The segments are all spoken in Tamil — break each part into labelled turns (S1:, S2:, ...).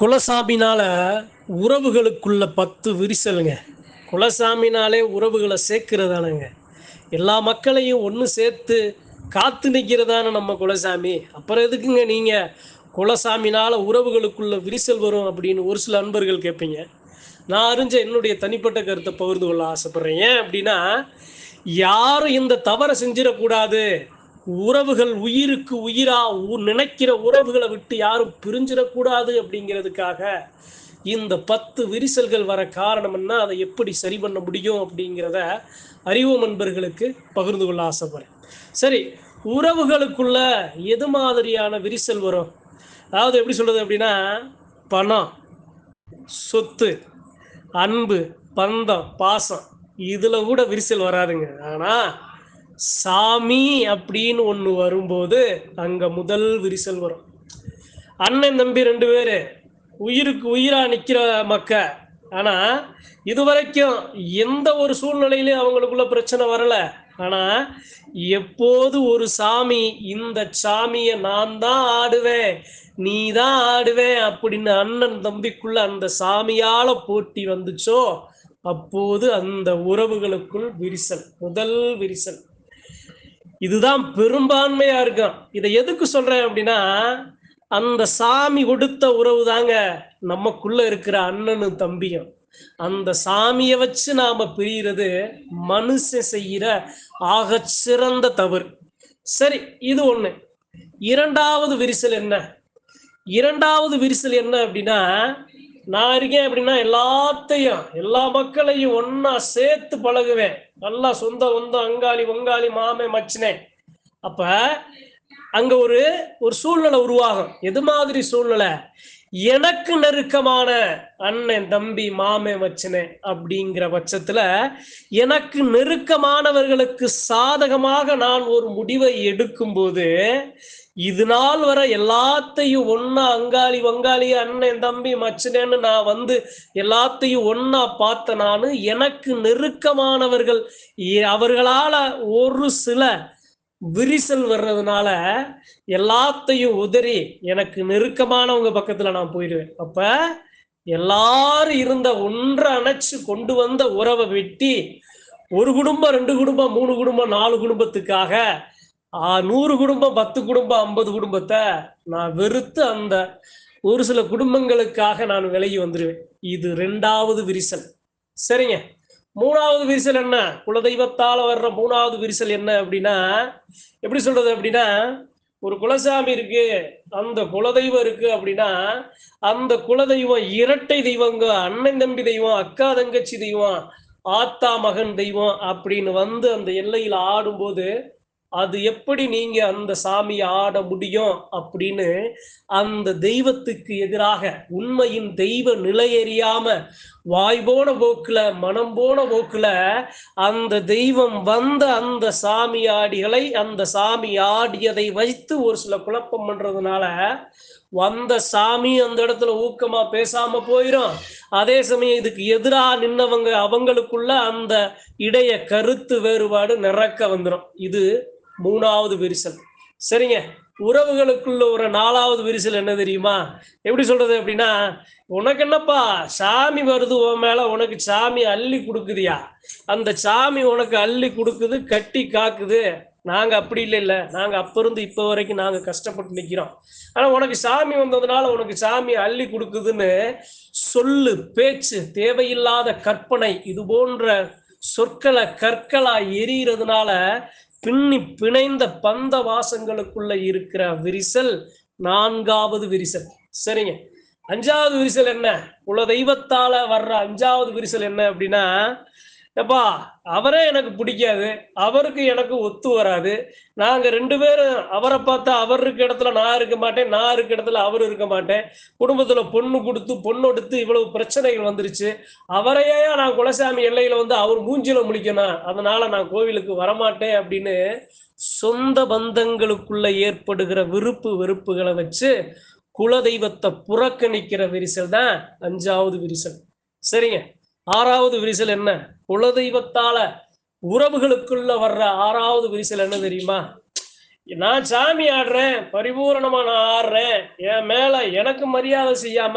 S1: குலசாமினால உறவுகளுக்குள்ள பத்து விரிசலுங்க. குலசாமினாலே உறவுகளை சேர்க்கிறதானங்க. எல்லா மக்களையும் ஒன்று சேர்த்து காத்து நிற்கிறதான நம்ம குலசாமி. அப்புறம் எதுக்குங்க நீங்கள் குலசாமினால் உறவுகளுக்குள்ள விரிசல் வரும் அப்படின்னு ஒரு சில அன்பர்கள் கேட்பீங்க. நான் அறிஞ்ச என்னுடைய தனிப்பட்ட கருத்தை பகிர்ந்து கொள்ள ஆசைப்பட்றேன். ஏன் அப்படின்னா யாரும் இந்த தவறை செஞ்சிடக்கூடாது. உறவுகள் உயிருக்கு உயிரா உ- நினைக்கிற உறவுகளை விட்டு யாரும் பிரிஞ்சிடக்கூடாது அப்படிங்கிறதுக்காக இந்த பத்து விரிசல்கள் வர காரணம் என்ன அதை எப்படி சரி பண்ண முடியும் அப்படிங்கிறத அறிவோம் நண்பர்களுக்கு பகிர்ந்து கொள்ள ஆசைப்படுறேன். சரி உறவுகளுக்குள்ள எது மாதிரியான விரிசல் வரும்? அதாவது எப்படி சொல்றது அப்படின்னா பணம் சொத்து அன்பு பந்தம் பாசம் இதுல கூட விரிசல் வராதுங்க. ஆனா சாமி அப்படின்னு ஒன்று வரும்போது அங்கே முதல் விரிசல் வரும். அண்ணன் தம்பி ரெண்டு பேர். உயிருக்கு உயிராக நிற்கிற மக்க. ஆனால் இதுவரைக்கும் எந்த ஒரு சூழ்நிலையிலையும் அவங்களுக்குள்ள பிரச்சனை வரலை. ஆனால் எப்போது ஒரு சாமி இந்த சாமியை நான் தான் ஆடுவேன் நீ தான் ஆடுவேன் அப்படின்னு அண்ணன் தம்பிக்குள்ள அந்த சாமியால போட்டி வந்துச்சோ அப்போது அந்த உறவுகளுக்குள் விரிசல் முதல் விரிசல். இதுதான் பெரும்பான்மையா இருக்கும் இதை எதுக்கு சொல்றேன் அப்படின்னா அந்த சாமி கொடுத்த உறவு தாங்க நமக்குள்ள இருக்கிற அண்ணனும் தம்பியும். அந்த சாமியை வச்சு நாம பிரியறது மனுஷன் செய்யற ஆக சிறந்த தவறு. சரி இது ஒண்ணு. இரண்டாவது விரிசல் என்ன? இரண்டாவது விரிசல் என்ன அப்படின்னா நான் இருக்கேன் அப்படின்னா எல்லாத்தையும் எல்லா மக்களையும் ஒன்னா சேர்த்து பழகுவேன். நல்லா சொந்த சொந்த அங்காளி பொங்காளி மாமே மச்சினே. அப்ப அங்க ஒரு ஒரு சூழ்நிலை உருவாகும். எது மாதிரி சூழ்நிலை? எனக்கு நெருக்கமான அண்ணன் தம்பி மாமே மச்சினே அப்படிங்கிற பட்சத்துல எனக்கு நெருக்கமானவர்களுக்கு சாதகமாக நான் ஒரு முடிவை எடுக்கும்போது இது நாள் வர எல்லாத்தையும் ஒன்னா அங்காளி வங்காளி அண்ணன் தம்பி மச்சினேன்னு நான் வந்து எல்லாத்தையும் ஒன்னா பார்த்த நானு எனக்கு நெருக்கமானவர்கள். அவர்களால ஒரு சில விரிசல் வர்றதுனால எல்லாத்தையும் உதறி எனக்கு நெருக்கமானவங்க பக்கத்துல நான் போயிடுவேன். அப்ப எல்லாரும் இருந்த ஒன்றை அணைச்சு கொண்டு வந்த உறவை வெட்டி ஒரு குடும்பம் ரெண்டு குடும்பம் மூணு குடும்பம் நாலு குடும்பத்துக்காக நூறு குடும்பம் பத்து குடும்பம் ஐம்பது குடும்பத்தை நான் வெறுத்து அந்த ஒரு சில குடும்பங்களுக்காக நான் விலகி வந்துடுவேன் இது ரெண்டாவது விரிசல். சரிங்க. மூணாவது விரிசல் என்ன? குலதெய்வத்தால் வர்ற மூணாவது விரிசல் என்ன அப்படின்னா எப்படி சொல்றது அப்படின்னா ஒரு குலசாமி இருக்கு அந்த குலதெய்வம் இருக்கு அப்படின்னா அந்த குலதெய்வம் இரட்டை தெய்வங்க அண்ணன் தம்பி தெய்வம் அக்கா தங்கச்சி தெய்வம் ஆத்தா மகன் தெய்வம் அப்படின்னு வந்து அந்த எல்லையில் ஆடும்போது அது எப்படி நீங்க அந்த சாமியை ஆட முடியும் அப்படின்னு அந்த தெய்வத்துக்கு எதிராக உண்மையின் தெய்வ நிலையறியாம வாய் போன போக்குல மனம் போன போக்குல அந்த தெய்வம் வந்த அந்த சாமி ஆடிகளை அந்த சாமி ஆடியதை வைத்து ஒரு சில குழப்பம் பண்றதுனால வந்த சாமி அந்த இடத்துல ஊக்கமா பேசாம போயிடும் அதே சமயம் இதுக்கு எதிராக நின்னவங்க அவங்களுக்குள்ள அந்த இடைய கருத்து வேறுபாடு நிறக்க வந்துடும் இது மூணாவது விரிசல். சரிங்க. உறவுகளுக்குள்ள ஒரு நாலாவது விரிசல் என்ன தெரியுமா? எப்படி சொல்றது அப்படின்னா உனக்கு என்னப்பா சாமி வருது உன் மேல உனக்கு சாமி அள்ளி கொடுக்குதியா? அந்த சாமி உனக்கு அள்ளி கொடுக்குது கட்டி காக்குது. நாங்க அப்படி இல்லை இல்ல. நாங்க அப்ப இருந்து இப்ப வரைக்கும் நாங்க கஷ்டப்பட்டு நிக்கிறோம். ஆனா உனக்கு சாமி வந்ததுனால உனக்கு சாமி அள்ளி கொடுக்குதுன்னு சொல்லு பேச்சு. தேவையில்லாத கற்பனை. இது போன்ற சொற்களை கற்களா எரியறதுனால பின்னி பிணைந்த பந்த வாசங்களுக்குள்ள இருக்கிற விரிசல் நான்காவது விரிசல். சரிங்க. அஞ்சாவது விரிசல் என்ன? குல தெய்வத்தால வர்ற அஞ்சாவது விரிசல் என்ன அப்படின்னா எப்பா அவரே எனக்கு பிடிக்காது. அவருக்கு எனக்கு ஒத்து வராது. நாங்கள் ரெண்டு பேரும் அவரை பார்த்தா அவர் இருக்க இடத்துல நான் இருக்க மாட்டேன் நான் இருக்க இடத்துல அவர் இருக்க மாட்டேன். குடும்பத்தில் பொண்ணு கொடுத்து பொண்ணு எடுத்து இவ்வளவு பிரச்சனைகள் வந்துருச்சு. அவரையே நான் குலசாமி எல்லையில் வந்து அவர் மூஞ்சில முழிக்கணும்? அதனால நான் கோவிலுக்கு வரமாட்டேன் அப்படின்னு சொந்த பந்தங்களுக்குள்ள ஏற்படுகிற விருப்பு வெறுப்புகளை வச்சு குலதெய்வத்தை புறக்கணிக்கிற விரிசல் தான் அஞ்சாவது விரிசல். சரிங்க? ஆறாவது விரிசல் என்ன? குலதெய்வத்தால உறவுகளுக்குள்ள வர்ற ஆறாவது விரிசல் என்ன தெரியுமா? நான் சாமி ஆடுறேன் பரிபூரணமா நான் ஆடுறேன் என் மேல எனக்கு மரியாதை செய்யாம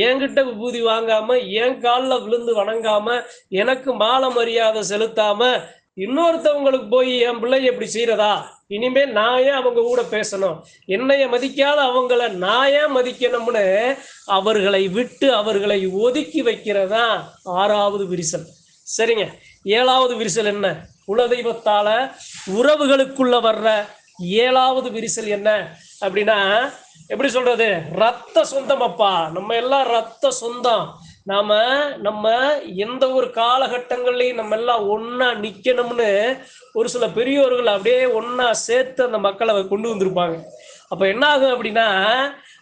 S1: என்கிட்ட விபூதி வாங்காம என் காலில் விழுந்து வணங்காம எனக்கு மாலை மரியாதை செலுத்தாம இன்னொருத்தவங்களுக்கு போய் என் பிள்ளை எப்படி செய்யறதா? இனிமே நான் ஏன் அவங்க கூட பேசணும்? என்னைய மதிக்காத அவங்கள நான் ஏன் மதிக்கணும்னு அவர்களை விட்டு அவர்களை ஒதுக்கி வைக்கிறதா ஆறாவது விரிசல். சரிங்க. ஏழாவது விரிசல் என்ன? குலதெய்வத்தால உறவுகளுக்குள்ள வர்ற ஏழாவது விரிசல் என்ன? அப்படின்னா எப்படி சொல்றது? ரத்த சொந்தம் அப்பா. நம்ம எல்லாம் ரத்த சொந்தம். நாம நம்ம எந்த ஒரு காலகட்டங்கள்லையும் நம்ம எல்லாம் ஒன்னா நிக்கணும்னு ஒரு சில பெரியோர்கள் அப்படியே ஒன்னா சேர்த்து அந்த மக்களை கொண்டு வந்திருப்பாங்க. அப்ப என்ன ஆகும் அப்படின்னா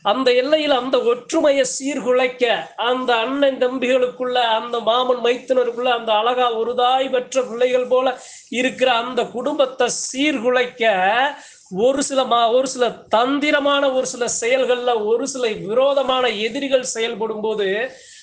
S1: அந்த எல்லையில் அந்த ஒற்றுமையை சீர்குலைக்க அந்த அண்ணன் தம்பிகளுக்குள்ள அந்த மாமன் மைத்தினருக்குள்ள அந்த அழகா ஒருதாய் பெற்ற பிள்ளைகள் போல இருக்கிற அந்த குடும்பத்தை சீர்குலைக்க ஒரு சில மா ஒரு சில தந்திரமான ஒரு சில செயல்களில் ஒரு சில விரோதமான எதிரிகள் செயல்படும் போது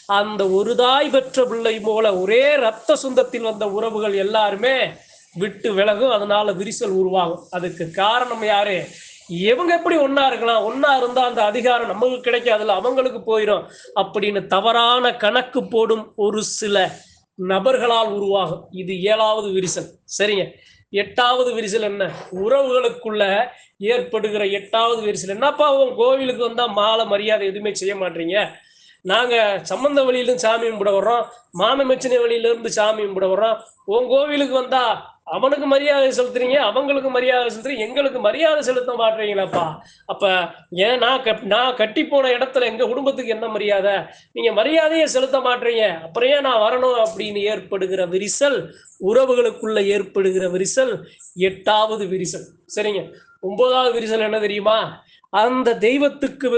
S1: அந்த ஒருதாய் பெற்ற பிள்ளை போல ஒரே ரத்த சொந்தத்தில் வந்த உறவுகள் எல்லாருமே விட்டு விலகும். அதனால விரிசல் உருவாகும். அதுக்கு காரணம் யாரு? இவங்க எப்படி ஒன்னா இருக்கலாம்? ஒன்னா இருந்தா அந்த அதிகாரம் நமக்கு கிடைக்காதுல்ல அவங்களுக்கு போயிடும் அப்படின்னு தவறான கணக்கு போடும் ஒரு சில நபர்களால் உருவாகும். இது ஏழாவது விரிசல். சரிங்க. எட்டாவது விரிசல் என்ன? உறவுகளுக்குள்ள ஏற்படுகிற எட்டாவது விரிசல். என்னப்பா உன் கோவிலுக்கு வந்தா மாலை மரியாதை எதுவுமே செய்ய மாட்டீங்க? நாங்க சம்பந்த வழியிலும் சாமி கும்பிட வர்றோம். மாம வழியிலிருந்து சாமி கும்பிட வர்றோம். உன் கோவிலுக்கு வந்தா அவனுக்கு மரியாதை செலுத்துறீங்க அவங்களுக்கு மரியாதை செலுத்துறீங்க எங்களுக்கு மரியாதை செலுத்த மாட்டீங்களாப்பா. அப்ப ஏன் நான் நான் கட்டி போன இடத்துல எங்க குடும்பத்துக்கு என்ன மரியாதை? நீங்க மரியாதையை செலுத்த மாட்டீங்க. அப்புறம் ஏன் நான் வரணும் அப்படின்னு ஏற்படுகிற விரிசல் உறவுகளுக்குள்ள ஏற்படுகிற விரிசல் எட்டாவது விரிசல். சரிங்க. ஒன்பதாவது விரிசல் என்ன தெரியுமா? அந்த தெய்வத்துக்கு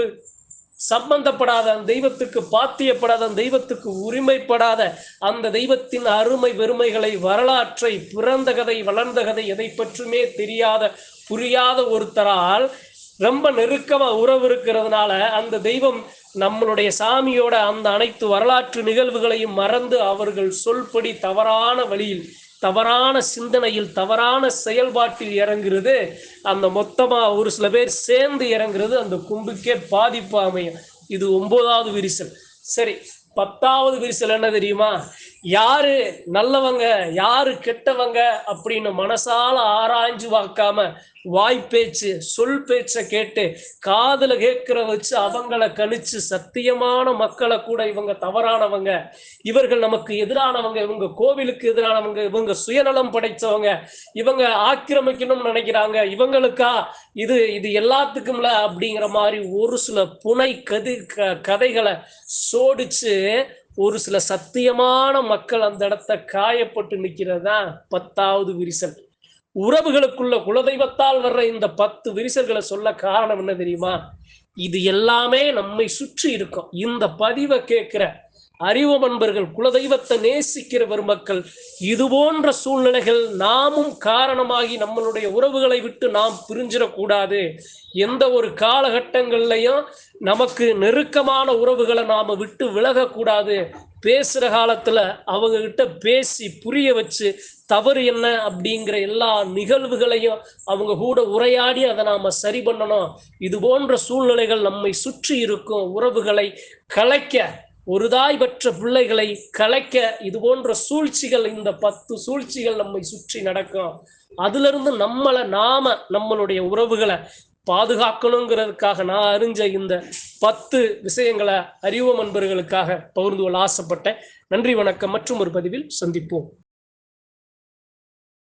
S1: சம்பந்தப்படாத அந்த தெய்வத்துக்கு பாத்தியப்படாத அந்த தெய்வத்துக்கு உரிமைப்படாத அந்த தெய்வத்தின் அருமை பெருமைகளை வரலாற்றை பிறந்த கதை வளர்ந்த கதை எதை பற்றுமே தெரியாத புரியாத ஒருத்தரால் ரொம்ப நெருக்கமா உறவு இருக்கிறதுனால அந்த தெய்வம் நம்மளுடைய சாமியோட அந்த அனைத்து வரலாற்று நிகழ்வுகளையும் மறந்து அவர்கள் சொல்படி தவறான வழியில் தவறான சிந்தனையில் தவறான செயல்பாட்டில் இறங்குறது அந்த மொத்தமா ஒரு சில பேர் சேர்ந்து இறங்குறது அந்த கும்புக்கே பாதிப்பு அமையும். இது ஒன்பதாவது விரிசல். சரி பத்தாவது விரிசல் என்ன தெரியுமா? யாரு நல்லவங்க யாரு கெட்டவங்க அப்படின்னு மனசால ஆராய்ஞ்சு பார்க்காம வாய்ப்பேச்சு சொல் பேச்சை கேட்டு காதில் கேட்கிற வச்சு அவங்கள கணிச்சு சத்தியமான மக்களை கூட இவங்க தவறானவங்க. இவர்கள் நமக்கு எதிரானவங்க இவங்க கோவிலுக்கு எதிரானவங்க இவங்க சுயநலம் படைத்தவங்க இவங்க ஆக்கிரமிக்கணும்னு நினைக்கிறாங்க. இவங்களுக்கா இது இது எல்லாத்துக்கும்ல அப்படிங்கிற மாதிரி ஒரு சில புனை கதி க கதைகளை சோடிச்சு ஒரு சில சத்தியமான மக்கள் அந்த இடத்த காயப்பட்டு நிற்கிறது தான் பத்தாவது விரிசல். உறவுகளுக்குள்ள குலதெய்வத்தால் வர்ற இந்த பத்து விரிசல்களை சொல்ல காரணம் என்ன தெரியுமா? இது எல்லாமே நம்மை சுற்றி இருக்கும். இந்த பதிவை கேட்கிற அறிவு அன்பர்கள் குலதெய்வத்தை நேசிக்கிற பெருமக்கள் இது போன்ற சூழ்நிலைகள் நாமும் காரணமாகி நம்மளுடைய உறவுகளை விட்டு நாம் பிரிஞ்சிடக்கூடாது. எந்த ஒரு காலகட்டங்கள்லையும் நமக்கு நெருக்கமான உறவுகளை நாம் விட்டு விலகக்கூடாது. பேசுகிற காலத்தில் அவங்க கிட்ட பேசி புரிய வச்சு தவறு என்ன அப்படிங்கிற எல்லா நிகழ்வுகளையும் அவங்க கூட உரையாடி அதை நாம் சரி பண்ணணும். இது போன்ற சூழ்நிலைகள் நம்மை சுற்றி இருக்கும் உறவுகளை கலைக்க ஒரு தாய் பெற்ற பிள்ளைகளை கலைக்க இது போன்ற சூழ்ச்சிகள் இந்த பத்து சூழ்ச்சிகள் நம்மை சுற்றி நடக்கும். அதுல இருந்து நம்மளை நாம நம்மளுடைய உறவுகளை பாதுகாக்கணுங்கிறதுக்காக நான் அறிஞ்ச இந்த பத்து விஷயங்களை அறிவு அன்பர்களுக்காக பகிர்ந்து கொள்ள ஆசைப்பட்டேன். நன்றி வணக்கம். மற்றும் ஒரு பதிவில் சந்திப்போம்.